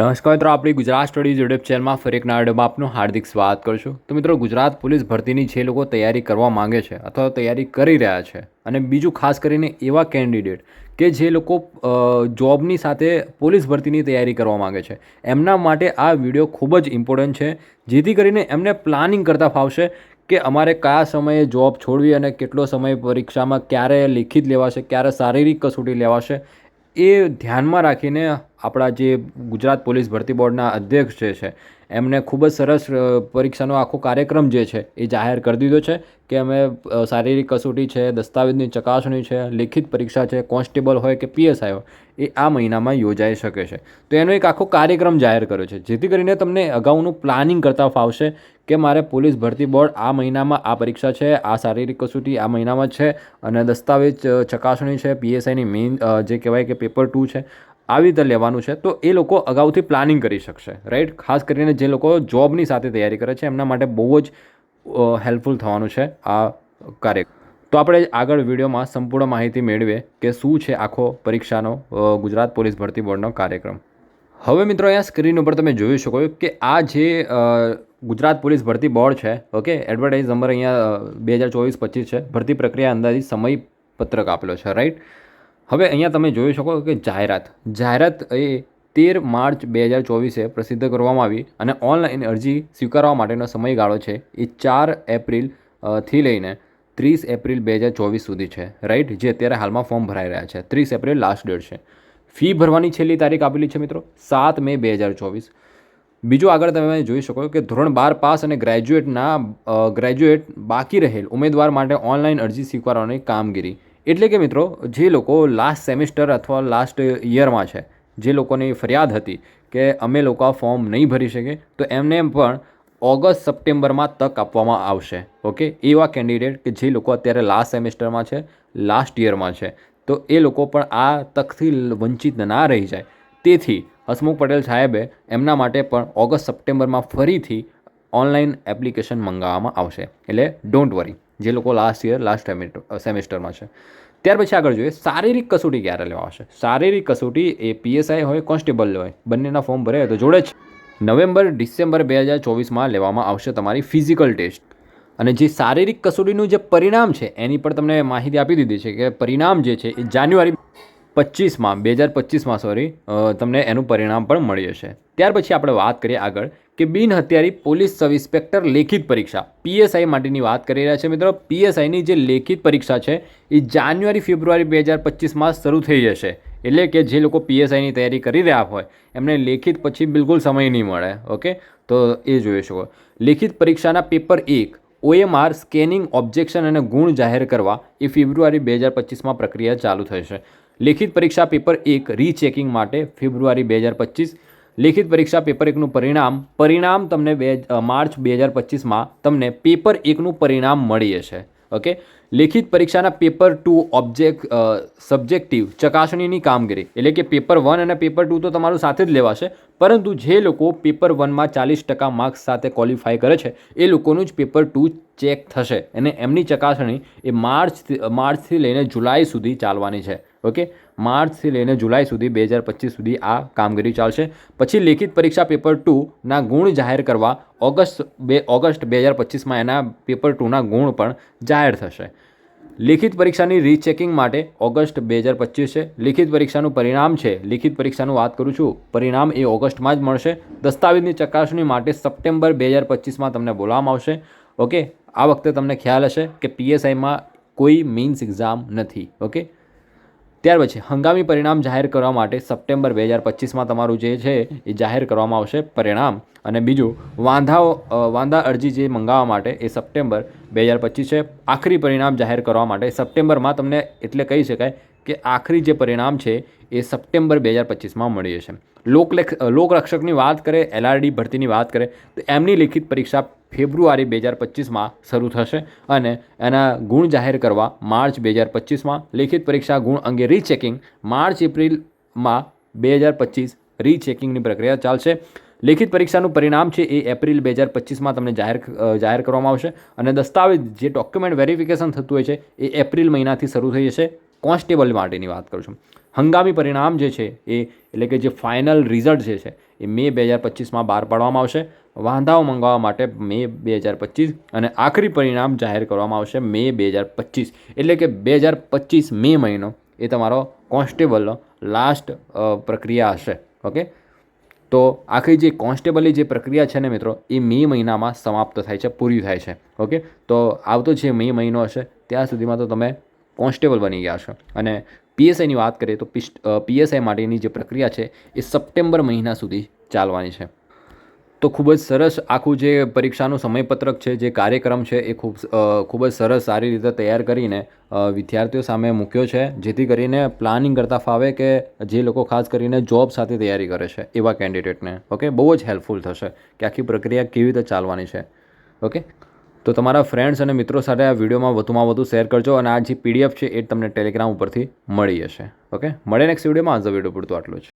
નમસ્કાર મિત્રો, આપણી ગુજરાત સ્ટડીઝ યુટ્યુબ ચેનલમાં ફરી એક નાડમાં આપનું હાર્દિક સ્વાગત કરશું તો મિત્રો, ગુજરાત પોલીસ ભરતીની જે લોકો તૈયારી કરવા માંગે છે અથવા તૈયારી કરી રહ્યા છે અને બીજું ખાસ કરીને એવા કેન્ડિડેટ કે જે લોકો જોબની સાથે પોલીસ ભરતીની તૈયારી કરવા માંગે છે. એમના માટે આ વીડિયો ખૂબ જ ઇમ્પોર્ટન્ટ છે. જેથી કરીને એમને પ્લાનિંગ કરતાં ફાવશે કે અમારે કયા સમયે જોબ છોડવી અને કેટલો સમય પરીક્ષામાં ક્યારે લેખિત લેવાશે, ક્યારે શારીરિક કસોટી લેવાશે એ ધ્યાનમાં રાખીને આપણા જે ગુજરાત પોલીસ ભરતી બોર્ડના અધ્યક્ષ જે છે એમને ખૂબ જ સરસ પરીક્ષાનો આખો કાર્યક્રમ જે છે એ જાહેર કરી દીધો છે કે અમે શારીરિક કસોટી છે, દસ્તાવેજની ચકાસણી છે, લેખિત પરીક્ષા છે, કોન્સ્ટેબલ હોય કે પીએસઆઈ હોય, એ આ મહિનામાં યોજાઈ શકે છે. તો એનો એક આખો કાર્યક્રમ જાહેર કર્યો છે. જેથી કરીને તમને અગાઉનું પ્લાનિંગ કરતાં ફાવશે કે મારે પોલીસ ભરતી બોર્ડ આ મહિનામાં આ પરીક્ષા છે, આ શારીરિક કસોટી આ મહિનામાં છે અને દસ્તાવેજ ચકાસણી છે, પીએસઆઈની મેઇન જે કહેવાય કે પેપર ટુ છે આવી રીતે લેવાનું છે, તો એ લોકો અગાઉથી પ્લાનિંગ કરી શકશે રાઈટ ખાસ કરીને જે લોકો જોબની સાથે તૈયારી કરે છે, એમના માટે બહુ જ હેલ્પફુલ થવાનું છે આ કાર્ય. તો આપણે આગળ વિડીયોમાં સંપૂર્ણ માહિતી મેળવીએ કે શું છે આખો પરીક્ષાનો ગુજરાત પોલીસ ભરતી બોર્ડનો કાર્યક્રમ. હવે મિત્રો, અહીંયા સ્ક્રીન ઉપર તમે જોઈ શકો કે આ જે ગુજરાત પોલીસ ભરતી બોર્ડ છે ઓકે એડવર્ટાઇઝ નંબર અહીંયા બે હજાર ચોવીસ પચીસ છે. ભરતી પ્રક્રિયા અંદાજિત સમય પત્રક આપેલો છે રાઈટ હવે અહીંયા તમે જોઈ શકો કે જાહેરાત. જાહેરાત એ તેર માર્ચ બે હજાર ચોવીસે પ્રસિદ્ધ કરવામાં આવી અને ઓનલાઈન અરજી સ્વીકારવા માટેનો સમયગાળો છે. એ ચાર એપ્રિલથી લઈને ત્રીસ એપ્રિલ બે હજાર ચોવીસ સુધી છે. રાઈટ? જે અત્યારે હાલમાં ફોર્મ ભરાઈ રહ્યા છે. ત્રીસ એપ્રિલ લાસ્ટ ડેટ છે. ફી ભરવાની છેલ્લી તારીખ આપેલી છે મિત્રો? સાત મે બે હજાર ચોવીસ. બીજું આગળ તમે જોઈ શકો કે ધોરણ બાર પાસ અને ગ્રેજ્યુએટના ગ્રેજ્યુએટ બાકી રહેલ ઉમેદવાર માટે ઓનલાઈન અરજી સ્વીકારવાની કામગીરી. એટલે કે મિત્રો, જે લોકો લાસ્ટ સેમિસ્ટર અથવા લાસ્ટ યરમાં છે, જે લોકોની ફરિયાદ હતી કે અમે લોકો આ ફોર્મ નહીં ભરી શકીએ, તો એમને પણ ઓગસ્ટ, સપ્ટેમ્બરમાં તક આપવામાં આવશે. ઓકે? એવા કેન્ડિડેટ કે જે લોકો અત્યારે લાસ્ટ સેમિસ્ટરમાં છે લાસ્ટ યરમાં છે, તો એ લોકો પણ આ તકથી વંચિત ના રહી જાય. તેથી હસમુખ પટેલ સાહેબે એમના માટે પણ ઓગસ્ટ, સપ્ટેમ્બરમાં ફરીથી ઓનલાઈન એપ્લિકેશન મંગાવવામાં આવશે. એટલે ડોન્ટ વરી જે લોકો લાસ્ટ યર લાસ્ટ સેમેસ્ટરમાં છે. ત્યાર પછી આગળ જોઈએ, શારીરિક કસોટી ક્યારે લેવાશે શારીરિક કસોટી એ પીએસઆઈ હોય, કોન્સ્ટેબલ હોય, બંનેના ફોર્મ ભરે તો જોડે જ. નવેમ્બર, ડિસેમ્બર બે હજાર ચોવીસમાં લેવામાં આવશે તમારી ફિઝિકલ ટેસ્ટ અને જે શારીરિક કસોટીનું જે પરિણામ છે, એની પર તમને માહિતી આપી દીધી છે કે પરિણામ જે છે એ જાન્યુઆરી પચીસમાં, બે હજાર પચીસમાં સોરી તમને એનું પરિણામ પણ મળી જશે. ત્યાર પછી આપણે વાત કરીએ આગળ કે બિન હત્યારી પોલીસ સબ ઇન્સ્પેક્ટર લેખિત પરીક્ષા. પીએસઆઈ માટેની વાત કરી રહ્યા છે મિત્રો. પીએસઆઈની જે લેખિત પરીક્ષા છે, એ જાન્યુઆરી ફેબ્રુઆરી બે હજાર પચીસમાં શરૂ થઈ જશે. એટલે કે જે લોકો પીએસઆઈની તૈયારી કરી રહ્યા હોય, એમને લેખિત પછી બિલકુલ સમય નહીં મળે ઓકે તો એ જોઈ શકો. લેખિત પરીક્ષાના પેપર એક, ઓએમઆર સ્કેનિંગ, ઓબ્જેક્શન અને ગુણ જાહેર કરવા, એ ફેબ્રુઆરી બે હજાર પચીસમાં પ્રક્રિયા ચાલુ થશે. લેખિત પરીક્ષા પેપર એક રીચેકિંગ માટે ફેબ્રુઆરી બે હજાર પચીસ. લેખિત પરીક્ષા પેપર એકનું પરિણામ પરિણામ તમને બે માર્ચ બે હજાર પચીસમાં તમને પેપર એકનું પરિણામ મળી જશે. ઓકે? લેખિત પરીક્ષાના પેપર ટુ ઓબ્જેક્ટ સબ્જેક્ટિવ ચકાસણીની કામગીરી. એટલે કે પેપર વન અને પેપર ટુ તો તમારું સાથે જ લેવાશે. પરંતુ જે લોકો પેપર વનમાં ચાલીસ ટકા માર્ક્સ સાથે ક્વોલિફાય કરે છે, એ લોકોનું જ પેપર ટુ ચેક થશે. અને એમની ચકાસણી એ માર્ચ, માર્ચથી લઈને જુલાઈ સુધી ચાલવાની છે. ઓકે? માર્ચથી લઈને જુલાઈ સુધી, બે હજાર પચીસ સુધી આ કામગીરી ચાલશે. પછી લેખિત પરીક્ષા પેપર ટુના ગુણ જાહેર કરવા ઓગસ્ટ બે ઓગસ્ટ બે હજાર પચીસમાં એના પેપર ટુના ગુણ પણ જાહેર થશે. લેખિત પરીક્ષાની રીચેકિંગ માટે ઓગસ્ટ બે હજાર પચીસ છે. લિખિત પરીક્ષાનું પરિણામ છે. લિખિત પરીક્ષાનું વાત કરું છું. પરિણામ એ ઓગસ્ટમાં જ મળશે. દસ્તાવેજની ચકાસણી માટે સપ્ટેમ્બર બે હજાર પચીસમાં તમને બોલાવવામાં આવશે. ઓકે? આ વખતે તમને ખ્યાલ હશે કે પીએસઆઈમાં કોઈ મીન્સ એક્ઝામ નથી. ઓકે? ત્યાર પછી હંગામી પરિણામ જાહેર કરવા માટે સપ્ટેમ્બર બે હજાર પચીસમાં તમારું જે છે, એ જાહેર કરવામાં આવશે પરિણામ. અને બીજું, વાંધાઓ વાંધા અરજી જે મંગાવવા માટે એ સપ્ટેમ્બર બે હજાર પચીસ છે આખરી પરિણામ જાહેર કરવા માટે સપ્ટેમ્બરમાં તમને એટલે કહી શકાય કે આખરી જે પરિણામ છે એ સપ્ટેમ્બર બે હજાર પચીસમાં મળી જશે. લોકલેખ લોકરક્ષકની વાત કરે, એલઆરડી ભરતીની વાત કરે, તો એમની લેખિત પરીક્ષા ફેબ્રુઆરી બે હજાર પચીસમાં શરૂ થશે અને એના ગુણ જાહેર કરવા માર્ચ બે હજાર પચીસમાં. લેખિત પરીક્ષા ગુણ અંગે રીચેકિંગ માર્ચ એપ્રિલમાં બે હજાર પચીસ રીચેકિંગની પ્રક્રિયા ચાલશે. લેખિત પરીક્ષાનું પરિણામ છે એ એપ્રિલ બે હજાર પચીસમાં તમને જાહેર જાહેર કરવામાં આવશે. અને દસ્તાવેજ જે ડોક્યુમેન્ટ વેરિફિકેશન થતું હોય છે એ એપ્રિલ મહિનાથી શરૂ થઈ જશે. કોન્સ્ટેબલ માટેની વાત કરું છું. હંગામી પરિણામ જે છે એ, એટલે કે જે ફાઇનલ રિઝલ્ટ જે છે એ મે બે હજાર પચીસમાં બહાર પાડવામાં આવશે. વાંધાઓ મંગાવવા માટે મે બે હજાર પચીસ અને આખરી પરિણામ જાહેર કરવામાં આવશે મે બે હજાર પચીસ. એટલે કે બે હજાર પચીસ મે મહિનો એ તમારો કોન્સ્ટેબલનો લાસ્ટ પ્રક્રિયા હશે. ઓકે? તો આખી જે કોન્સ્ટેબલની જે પ્રક્રિયા છે ને મિત્રો, એ મે મહિનામાં સમાપ્ત થાય છે, પૂરી થાય છે. ઓકે? તો આવતો જે મે મહિનો હશે, ત્યાં સુધીમાં તો તમે કોન્સ્ટેબલ બની ગયા છો અને પીએસઆઈની વાત કરીએ તો પીએસઆઈ માટેની જે પ્રક્રિયા છે, એ સપ્ટેમ્બર મહિના સુધી ચાલવાની છે. તો ખૂબ જ સરસ આખું જે પરીક્ષાનું સમયપત્રક છે, જે કાર્યક્રમ છે, એ ખૂબ ખૂબ જ સરસ સારી રીતે તૈયાર કરીને વિદ્યાર્થીઓ સામે મૂક્યો છે, જેથી કરીને પ્લાનિંગ કરતાં ફાવે કે જે લોકો ખાસ કરીને જોબ સાથે તૈયારી કરે છે, એવા કેન્ડિડેટને. ઓકે? બહુ જ હેલ્પફુલ થશે કે આખી પ્રક્રિયા કેવી રીતે ચાલવાની છે. ઓકે? તો તમારા ફ્રેન્ડ્સ અને મિત્રો સાથે આ વિડીયોમાં વધુમાં વધુ શેર કરજો અને આ જે પીડીએફ છે, એ તમને ટેલિગ્રામ ઉપરથી મળી જશે. ઓકે? મળે નેક્સ્ટ વિડીયોમાં. આજ વીડિયો પૂરતું આટલું જ.